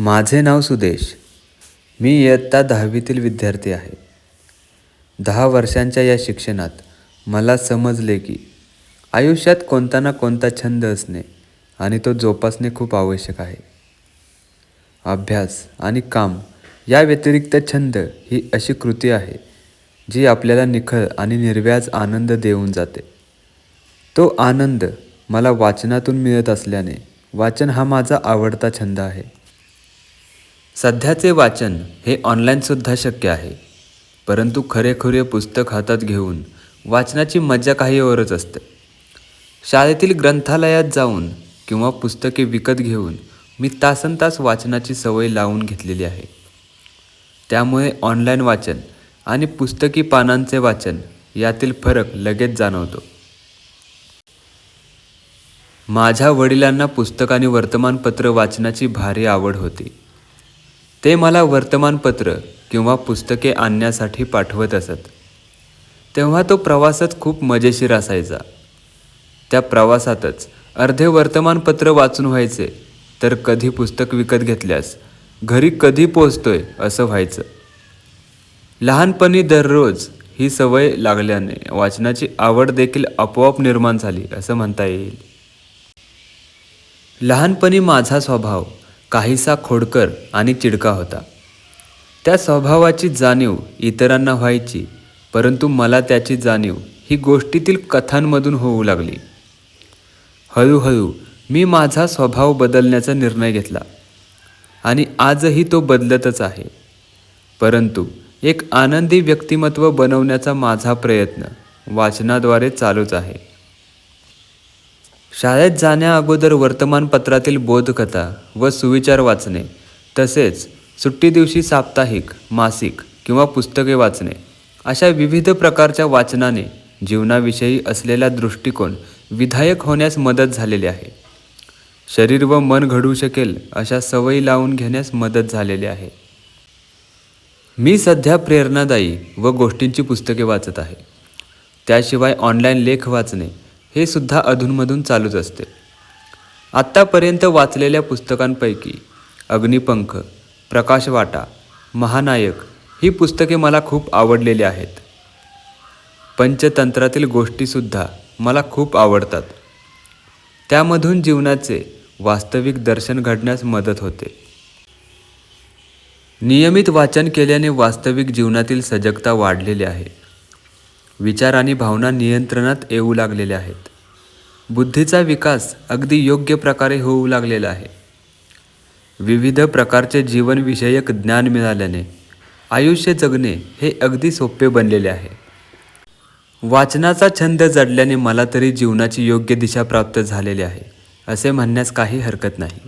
माझे नाव सुदेश. मी इयत्ता दहावीतील विद्यार्थी आहे. दहा वर्षांच्या या शिक्षणात मला समजले की आयुष्यात कोणता ना कोणता छंद असणे आणि तो जोपासणे खूप आवश्यक आहे. अभ्यास आणि काम या व्यतिरिक्त छंद ही अशी कृती आहे जी आपल्याला निखळ आणि निर्व्याज आनंद देऊन जाते. तो आनंद मला वाचनातून मिळत असल्याने वाचन हा माझा आवडता छंद आहे. सध्याचे वाचन हे ऑनलाईनसुद्धा शक्य आहे. परंतु खरेखुरे पुस्तक हातात घेऊन वाचनाची मजा काही औरच असते. शाळेतील ग्रंथालयात जाऊन किंवा पुस्तके विकत घेऊन मी तासन तास वाचनाची सवय लावून घेतलेली आहे. त्यामुळे ऑनलाईन वाचन आणि पुस्तकी पानांचे वाचन यातील फरक लगेच जाणवतो. माझ्या वडिलांना पुस्तक आणि वर्तमानपत्र वाचनाची भारी आवड होती. ते मला वर्तमानपत्र किंवा पुस्तके आणण्यासाठी पाठवत असत. तेव्हा तो प्रवासच खूप मजेशीर असायचा. त्या प्रवासातच अर्धे वर्तमानपत्र वाचून व्हायचे तर कधी पुस्तक विकत घेतल्यास घरी कधी पोचतोय असं व्हायचं. लहानपणी दररोज ही सवय लागल्याने वाचनाची आवड देखील आपोआप निर्माण झाली असं म्हणता येईल. लहानपणी माझा स्वभाव काहीसा खोडकर आणि चिडका होता. त्या स्वभावाची जाणीव इतरांना व्हायची परंतु मला त्याची जाणीव ही गोष्टीतील कथांमधून होऊ लागली. हळूहळू मी माझा स्वभाव बदलण्याचा निर्णय घेतला आणि आजही तो बदलतच आहे. परंतु एक आनंदी व्यक्तिमत्व बनवण्याचा माझा प्रयत्न वाचनाद्वारे चालूच आहे. शाळेत जाण्या अगोदर वर्तमानपत्रातील बोधकथा व सुविचार वाचणे तसेच सुट्टी दिवशी साप्ताहिक मासिक किंवा पुस्तके वाचणे अशा विविध प्रकारच्या वाचनाने जीवनाविषयी असलेला दृष्टिकोन विधायक होण्यास मदत झालेली आहे. शरीर व मन घडू शकेल अशा सवयी लावून घेण्यास मदत झालेली आहे. मी सध्या प्रेरणादायी व गोष्टींची पुस्तके वाचत आहे. त्याशिवाय ऑनलाईन लेख वाचणे हे सुद्धा अधूनमधून चालूच असते. आत्तापर्यंत वाचलेल्या पुस्तकांपैकी अग्निपंख प्रकाशवाटा महानायक ही पुस्तके मला खूप आवडलेली आहेत. पंचतंत्रातील गोष्टीसुद्धा मला खूप आवडतात. त्यामधून जीवनाचे वास्तविक दर्शन घडण्यास मदत होते. नियमित वाचन केल्याने वास्तविक जीवनातील सजगता वाढलेली आहे. विचार आणि भावना नियंत्रणात येऊ लागलेल्या आहेत. बुद्धीचा विकास अगदी योग्य प्रकारे होऊ लागलेला आहे. विविध प्रकारचे जीवनविषयक ज्ञान मिळाल्याने आयुष्य जगणे हे अगदी सोपे बनलेले आहे. वाचनाचा छंद जडल्याने मला तरी जीवनाची योग्य दिशा प्राप्त झालेली आहे असे म्हणण्यास काही हरकत नाही.